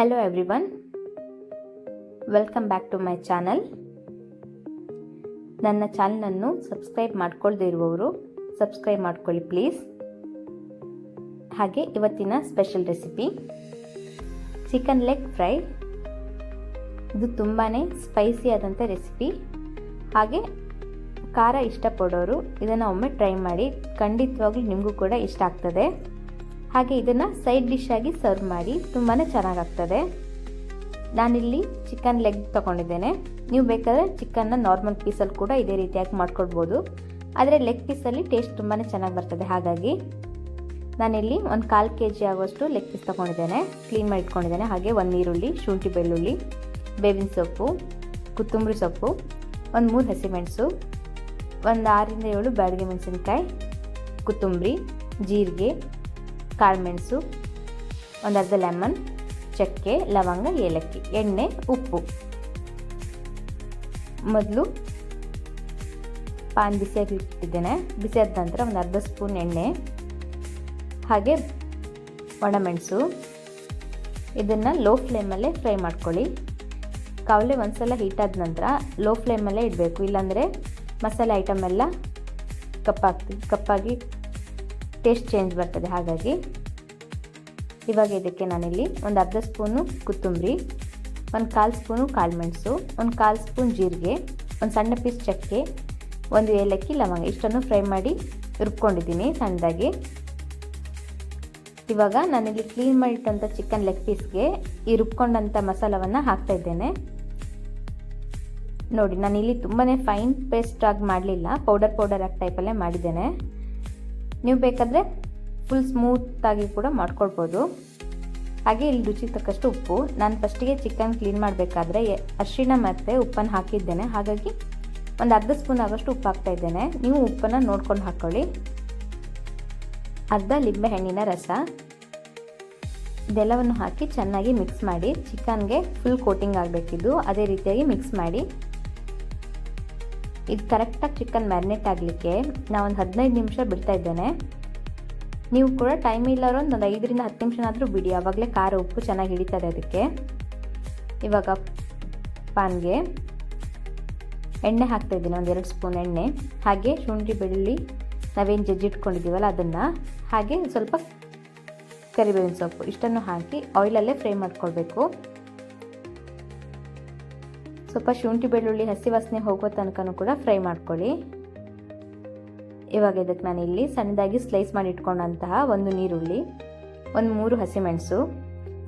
Hello everyone welcome back to my channel ನನ್ನ ಚಾನಲನ್ನು subscribe ಮಾಡ್ಕೊಳ್ದೇ ಇರುವವರು ಸಬ್ಸ್ಕ್ರೈಬ್ ಮಾಡ್ಕೊಳ್ಳಿ ಪ್ಲೀಸ್ ಹಾಗೆ ಇವತ್ತಿನ special recipe chicken leg fry ಇದು ತುಂಬಾ ಸ್ಪೈಸಿ ಆದಂಥ ರೆಸಿಪಿ ಹಾಗೆ ಖಾರ ಇಷ್ಟಪಡೋರು ಇದನ್ನು ಒಮ್ಮೆ ಟ್ರೈ ಮಾಡಿ, ಖಂಡಿತವಾಗ್ಲೂ ನಿಮಗೂ ಕೂಡ ಇಷ್ಟ ಆಗ್ತದೆ. ಹಾಗೆ ಇದನ್ನು ಸೈಡ್ ಡಿಶ್ ಆಗಿ ಸರ್ವ್ ಮಾಡಿ ತುಂಬಾ ಚೆನ್ನಾಗಾಗ್ತದೆ. ನಾನಿಲ್ಲಿ ಚಿಕನ್ ಲೆಗ್ ತೊಗೊಂಡಿದ್ದೇನೆ. ನೀವು ಬೇಕಾದರೆ ಚಿಕನ್ನ ನಾರ್ಮಲ್ ಪೀಸಲ್ಲಿ ಕೂಡ ಇದೇ ರೀತಿಯಾಗಿ ಮಾಡ್ಕೊಡ್ಬೋದು ಆದರೆ ಲೆಗ್ ಪೀಸಲ್ಲಿ ಟೇಸ್ಟ್ ತುಂಬಾ ಚೆನ್ನಾಗಿ ಬರ್ತದೆ, ಹಾಗಾಗಿ ನಾನಿಲ್ಲಿ ಒಂದು ಕಾಲು ಕೆ ಜಿ ಆಗುವಷ್ಟು ಲೆಗ್ ಪೀಸ್ ತೊಗೊಂಡಿದ್ದೇನೆ. ಕ್ಲೀನ್ ಮಾಡಿ ಇಟ್ಕೊಂಡಿದ್ದೇನೆ. ಹಾಗೆ ಒಂದು ಈರುಳ್ಳಿ, ಶುಂಠಿ ಬೆಳ್ಳುಳ್ಳಿ, ಬೇವಿನ ಸೊಪ್ಪು, ಕೊತ್ತಂಬರಿ ಸೊಪ್ಪು, ಒಂದು ಮೂರು ಹಸಿಮೆಣಸು, ಒಂದು ಆರರಿಂದ ಏಳು ಬ್ಯಾಡಿಗೆ ಮೆಣಸಿನ್ಕಾಯಿ, ಕೊತ್ತಂಬರಿ, ಜೀರಿಗೆ ಕಾಳುಮೆಣಸು, ಒಂದು ಅರ್ಧ ಲೆಮನ್ ಚಕ್ಕೆ, ಲವಂಗ, ಏಲಕ್ಕಿ, ಎಣ್ಣೆ, ಉಪ್ಪು. ಮೊದಲು ಪಾನ್ ಬಿಸಿಯಾಗಿ ಇಟ್ಟಿದ್ದೇನೆ. ಬಿಸಿಯಾದ ನಂತರ ಒಂದು ಅರ್ಧ ಸ್ಪೂನ್ ಎಣ್ಣೆ, ಹಾಗೆ ಒಣಮೆಣಸು. ಇದನ್ನು ಲೋ ಫ್ಲೇಮಲ್ಲೇ ಫ್ರೈ ಮಾಡ್ಕೊಳ್ಳಿ. ಕಾವಲೆ ಒಂದ್ಸಲ ಹೀಟ್ ಆದ ನಂತರ ಲೋ ಫ್ಲೇಮಲ್ಲೇ ಇಡಬೇಕು. ಇಲ್ಲಾಂದರೆ ಮಸಾಲೆ ಐಟಮ್ ಎಲ್ಲ ಕಪ್ಪಾಗ್ತಿ, ಕಪ್ಪಾಗಿ ಟೇಸ್ಟ್ ಚೇಂಜ್ ಬರ್ತದೆ, ಹಾಗಾಗಿ ಇವಾಗ ಇದಕ್ಕೆ ನಾನಿಲ್ಲಿ ಒಂದು ಅರ್ಧ ಸ್ಪೂನು ಕೊತ್ತಂಬರಿ, ಒಂದು ಕಾಲು ಸ್ಪೂನು ಕಾಳುಮೆಣಸು ಒಂದು ಕಾಲು ಸ್ಪೂನ್ ಜೀರಿಗೆ, ಒಂದು ಸಣ್ಣ ಪೀಸ್ ಚಕ್ಕೆ, ಒಂದು ಏಲಕ್ಕಿ ಲವಂಗ, ಇಷ್ಟನ್ನು ಫ್ರೈ ಮಾಡಿ ರುಬ್ಕೊಂಡಿದ್ದೀನಿ ಸಣ್ಣದಾಗಿ. ಇವಾಗ ನಾನಿಲ್ಲಿ ಕ್ಲೀನ್ ಮಾಡಿಟ್ಟಂಥ ಚಿಕನ್ ಲೆಗ್ ಪೀಸ್ಗೆ ಈ ರುಬ್ಕೊಂಡಂಥ ಮಸಾಲವನ್ನು ಹಾಕ್ತಾ ಇದ್ದೇನೆ. ನೋಡಿ, ನಾನಿಲ್ಲಿ ತುಂಬಾ ಫೈನ್ ಪೇಸ್ಟ್ ಆಗಿ ಮಾಡಲಿಲ್ಲ ಪೌಡರ್ ಪೌಡರ್ ಆಗಿ ಟೈಪಲ್ಲೇ ಮಾಡಿದ್ದೇನೆ. ನೀವು ಬೇಕಾದರೆ ಫುಲ್ ಸ್ಮೂತಾಗಿ ಕೂಡ ಮಾಡ್ಕೊಳ್ಬೋದು. ಹಾಗೆ ಇಲ್ಲಿ ರುಚಿಗೆ ತಕ್ಕಷ್ಟು ಉಪ್ಪು. ನಾನು ಫಸ್ಟಿಗೆ ಚಿಕನ್ ಕ್ಲೀನ್ ಮಾಡಬೇಕಾದ್ರೆ ಅರಿಶಿಣ ಮತ್ತು ಉಪ್ಪನ್ನು ಹಾಕಿದ್ದೇನೆ. ಹಾಗಾಗಿ ಒಂದು ಅರ್ಧ ಸ್ಪೂನ್ ಆಗೋಷ್ಟು ಉಪ್ಪು ಹಾಕ್ತಾ ಇದ್ದೇನೆ. ನೀವು ಉಪ್ಪನ್ನು ನೋಡ್ಕೊಂಡು ಹಾಕ್ಕೊಳ್ಳಿ ಅರ್ಧ ಲಿಂಬೆ ಹಣ್ಣಿನ ರಸ. ಇದೆಲ್ಲವನ್ನು ಹಾಕಿ ಚೆನ್ನಾಗಿ ಮಿಕ್ಸ್ ಮಾಡಿ. ಚಿಕನ್ಗೆ ಫುಲ್ ಕೋಟಿಂಗ್ ಆಗಬೇಕಿದ್ದು. ಅದೇ ರೀತಿಯಾಗಿ ಮಿಕ್ಸ್ ಮಾಡಿ. ಇದು ಕರೆಕ್ಟಾಗಿ ಚಿಕನ್ ಮ್ಯಾರಿನೇಟ್ ಆಗಲಿಕ್ಕೆ ನಾವೊಂದು ಹದಿನೈದು ನಿಮಿಷ ಬಿಡ್ತಾ ಇದ್ದೇನೆ. ನೀವು ಕೂಡ ಟೈಮ್ ಇಲ್ಲರೋ ಒಂದು ಐದರಿಂದ ಹತ್ತು ನಿಮಿಷನಾದರೂ ಬಿಡಿ ಆವಾಗಲೇ ಖಾರ, ಉಪ್ಪು ಚೆನ್ನಾಗಿ ಹಿಡಿತದೆ ಅದಕ್ಕೆ. ಇವಾಗ ಪಾನ್ಗೆ ಎಣ್ಣೆ ಹಾಕ್ತಾ ಇದ್ದೀನಿ, ಒಂದು ಎರಡು ಸ್ಪೂನ್ ಎಣ್ಣೆ. ಹಾಗೆ ಶುಂಠಿ, ಬೆಳ್ಳುಳ್ಳಿ, ನಾವೇನು ಜಜ್ಜಿಟ್ಕೊಂಡಿದ್ದೀವಲ್ಲ ಅದನ್ನು. ಹಾಗೆ ಸ್ವಲ್ಪ ಕರಿಬೇವಿನ ಸೊಪ್ಪು, ಇಷ್ಟನ್ನು ಹಾಕಿ ಆಯಿಲಲ್ಲೇ ಫ್ರೈ ಮಾಡ್ಕೊಳ್ಬೇಕು. ಸ್ವಲ್ಪ ಶುಂಠಿ ಬೆಳ್ಳುಳ್ಳಿ, ಹಸಿ ವಾಸನೆ ಹೋಗೋ ತನಕನೂ ಕೂಡ ಫ್ರೈ ಮಾಡ್ಕೊಳ್ಳಿ. ಇವಾಗ ಇದಕ್ಕೆ ನಾನು ಇಲ್ಲಿ ಸಣ್ಣದಾಗಿ ಸ್ಲೈಸ್ ಮಾಡಿ ಇಟ್ಕೊಂಡಂತಹ ಒಂದು ನೀರುಳ್ಳಿ ಒಂದು ಮೂರು ಹಸಿಮೆಣಸು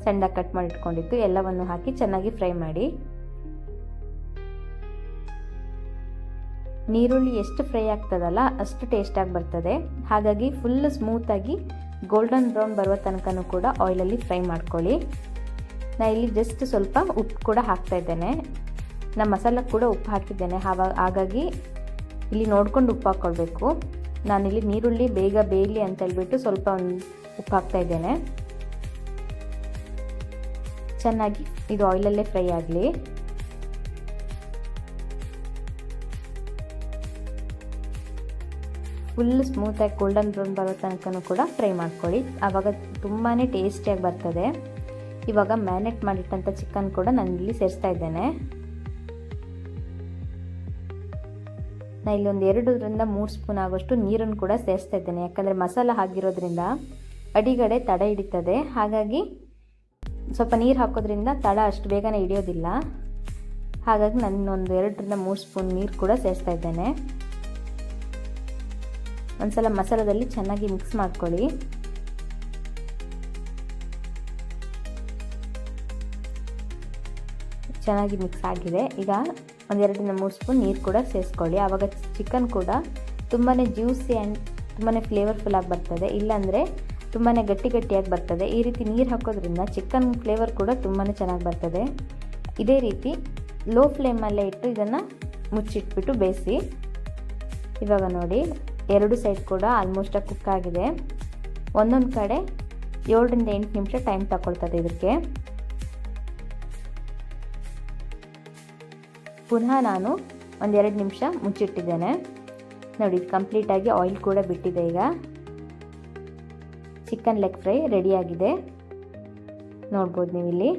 ಸಣ್ಣದಾಗಿ ಕಟ್ ಮಾಡಿ ಇಟ್ಕೊಂಡಿತ್ತು ಎಲ್ಲವನ್ನು ಹಾಕಿ ಚೆನ್ನಾಗಿ ಫ್ರೈ ಮಾಡಿ. ನೀರುಳ್ಳಿ ಎಷ್ಟು ಫ್ರೈ ಆಗ್ತದಲ್ಲ ಅಷ್ಟು ಟೇಸ್ಟಾಗಿ ಬರ್ತದೆ. ಹಾಗಾಗಿ ಫುಲ್ ಸ್ಮೂತಾಗಿ ಗೋಲ್ಡನ್ ಬ್ರೌನ್ ಬರುವ ತನಕನೂ ಕೂಡ ಆಯಿಲಲ್ಲಿ ಫ್ರೈ ಮಾಡ್ಕೊಳ್ಳಿ. ನಾ ಇಲ್ಲಿ ಜಸ್ಟ್ ಸ್ವಲ್ಪ ಉಪ್ಪು ಕೂಡ ಹಾಕ್ತಾ ಇದ್ದೇನೆ. ನಾನು ಮಸಾಲ ಕೂಡ ಉಪ್ಪು ಹಾಕಿದ್ದೇನೆ. ಹಾಗಾಗಿ ಇಲ್ಲಿ ನೋಡ್ಕೊಂಡು ಉಪ್ಪು ಹಾಕ್ಕೊಳ್ಬೇಕು ನಾನಿಲ್ಲಿ ನೀರುಳ್ಳಿ, ಬೇಗ ಬೇಯಲಿ ಅಂತ ಹೇಳ್ಬಿಟ್ಟು ಸ್ವಲ್ಪ ಒಂದು ಉಪ್ಪು ಹಾಕ್ತಾ ಇದ್ದೇನೆ. ಚೆನ್ನಾಗಿ ಇದು ಆಯಿಲಲ್ಲೇ ಫ್ರೈ ಆಗಲಿ. ಫುಲ್ ಸ್ಮೂತಾಗಿ ಗೋಲ್ಡನ್ ಬ್ರೌನ್ ಬರೋ ತನಕನೂ ಕೂಡ ಫ್ರೈ ಮಾಡ್ಕೊಳ್ಳಿ. ಆವಾಗ ತುಂಬಾ ಟೇಸ್ಟಿಯಾಗಿ ಬರ್ತದೆ. ಇವಾಗ ಮ್ಯಾನೇಟ್ ಮಾಡಿಟ್ಟಂಥ ಚಿಕನ್ ಕೂಡ ನಾನು ಇಲ್ಲಿ ಸೇರಿಸ್ತಾ ಇದ್ದೇನೆ. ನಾನು ಇಲ್ಲೊಂದು ಒಂದು ಎರಡರಿಂದ ಮೂರು ಸ್ಪೂನ್ ಆಗೋಷ್ಟು ನೀರನ್ನು ಕೂಡ ಸೇರಿಸ್ತಾ ಇದ್ದೇನೆ. ಯಾಕಂದರೆ ಮಸಾಲ ಹಾಕಿರೋದ್ರಿಂದ ಅಡಿಗಡೆ ತಡ ಹಿಡಿತದೆ. ಹಾಗಾಗಿ ಸ್ವಲ್ಪ ನೀರು ಹಾಕೋದ್ರಿಂದ ತಡ ಅಷ್ಟು ಬೇಗನೆ ಹಿಡಿಯೋದಿಲ್ಲ. ಹಾಗಾಗಿ ನಾನು ಒಂದು ಎರಡರಿಂದ ಮೂರು ಸ್ಪೂನ್ ನೀರು ಕೂಡ ಸೇರಿಸ್ತಾ ಇದ್ದೇನೆ. ಒಂದ್ಸಲ ಮಸಾಲದಲ್ಲಿ ಚೆನ್ನಾಗಿ ಮಿಕ್ಸ್ ಮಾಡ್ಕೊಳ್ಳಿ. ಚೆನ್ನಾಗಿ ಮಿಕ್ಸ್ ಆಗಿದೆ. ಈಗ ಒಂದೆರಡರಿಂದ ಮೂರು ಸ್ಪೂನ್ ನೀರು ಕೂಡ ಸೇರಿಸ್ಕೊಳ್ಳಿ ಆವಾಗ ಚಿಕನ್ ಕೂಡ ತುಂಬಾ ಜ್ಯೂಸಿ ಆ್ಯಂಡ್ ತುಂಬಾ ಫ್ಲೇವರ್ಫುಲ್ ಆಗಿ ಬರ್ತದೆ. ಇಲ್ಲಾಂದರೆ ತುಂಬಾ ಗಟ್ಟಿ ಗಟ್ಟಿಯಾಗಿ ಬರ್ತದೆ. ಈ ರೀತಿ ನೀರು ಹಾಕೋದ್ರಿಂದ ಚಿಕನ್ ಫ್ಲೇವರ್ ಕೂಡ ತುಂಬಾ ಚೆನ್ನಾಗಿ ಬರ್ತದೆ. ಇದೇ ರೀತಿ ಲೋ ಫ್ಲೇಮಲ್ಲೇ ಇಟ್ಟು ಇದನ್ನು ಮುಚ್ಚಿಟ್ಬಿಟ್ಟು ಬೇಯಿಸಿ. ಇವಾಗ ನೋಡಿ, ಎರಡು ಸೈಡ್ ಕೂಡ ಆಲ್ಮೋಸ್ಟ್ ಕುಕ್ ಆಗಿದೆ. ಒಂದೊಂದು ಕಡೆ ಏಳರಿಂದ ಎಂಟು ನಿಮಿಷ ಟೈಮ್ ತಗೊಳ್ತದೆ ಇದಕ್ಕೆ. ಪುನಃ ನಾನು ಒಂದೆರಡು ನಿಮಿಷ ಮುಚ್ಚಿಟ್ಟಿದ್ದೇನೆ. ನೋಡಿ ಕಂಪ್ಲೀಟಾಗಿ ಆಯಿಲ್ ಕೂಡ ಬಿಟ್ಟಿದೆ ಈಗ. ಚಿಕನ್ ಲೆಗ್ ಫ್ರೈ ರೆಡಿಯಾಗಿದೆ ನೋಡ್ಬೋದು ನೀವು ಇಲ್ಲಿ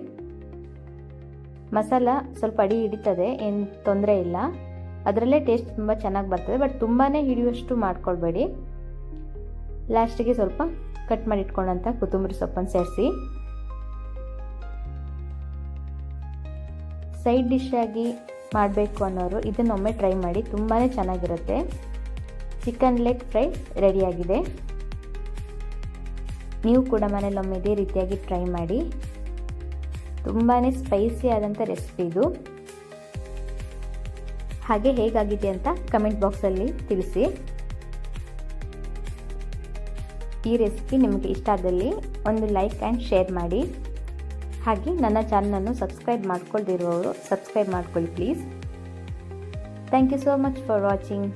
ಮಸಾಲ ಸ್ವಲ್ಪ ಅಡಿ ಹಿಡಿತದೆ, ಏನು ತೊಂದರೆ ಇಲ್ಲ. ಅದರಲ್ಲೇ ಟೇಸ್ಟ್ ತುಂಬ ಚೆನ್ನಾಗಿ ಬರ್ತದೆ ಬಟ್ ತುಂಬಾ ಹಿಡಿಯುವಷ್ಟು ಮಾಡ್ಕೊಳ್ಬೇಡಿ. ಲಾಸ್ಟಿಗೆ ಸ್ವಲ್ಪ ಕಟ್ ಮಾಡಿ ಇಟ್ಕೊಂಡಂಥ ಕೊತ್ತಂಬರಿ ಸೊಪ್ಪನ್ನು ಸೇರಿಸಿ. ಸೈಡ್ ಡಿಶ್ ಆಗಿ ಮಾಡಬೇಕು ಅನ್ನೋರು ಇದನ್ನೊಮ್ಮೆ ಟ್ರೈ ಮಾಡಿ ತುಂಬಾ ಚೆನ್ನಾಗಿರುತ್ತೆ. ಚಿಕನ್ ಲೆಗ್ ಫ್ರೈ ರೆಡಿಯಾಗಿದೆ ನೀವು ಕೂಡ ಮನೇಲೊಮ್ಮೆ ಇದೇ ರೀತಿಯಾಗಿ ಟ್ರೈ ಮಾಡಿ. ತುಂಬಾ ಸ್ಪೈಸಿ ಆದಂಥ ರೆಸಿಪಿ ಇದು. ಹಾಗೆ ಹೇಗಾಗಿದೆ ಅಂತ ಕಮೆಂಟ್ ಬಾಕ್ಸಲ್ಲಿ ತಿಳಿಸಿ. ಈ ರೆಸಿಪಿ ನಿಮಗೆ ಇಷ್ಟ ಆದಲ್ಲಿ ಒಂದು ಲೈಕ್ ಆ್ಯಂಡ್ ಶೇರ್ ಮಾಡಿ. ಹಾಗೆ ನನ್ನ ಚಾನಲನ್ನು ಸಬ್ಸ್ಕ್ರೈಬ್ ಮಾಡ್ಕೊಳ್ದಿರುವವರು ಸಬ್ಸ್ಕ್ರೈಬ್ ಮಾಡ್ಕೊಳ್ಳಿ please. Thank you so much for watching.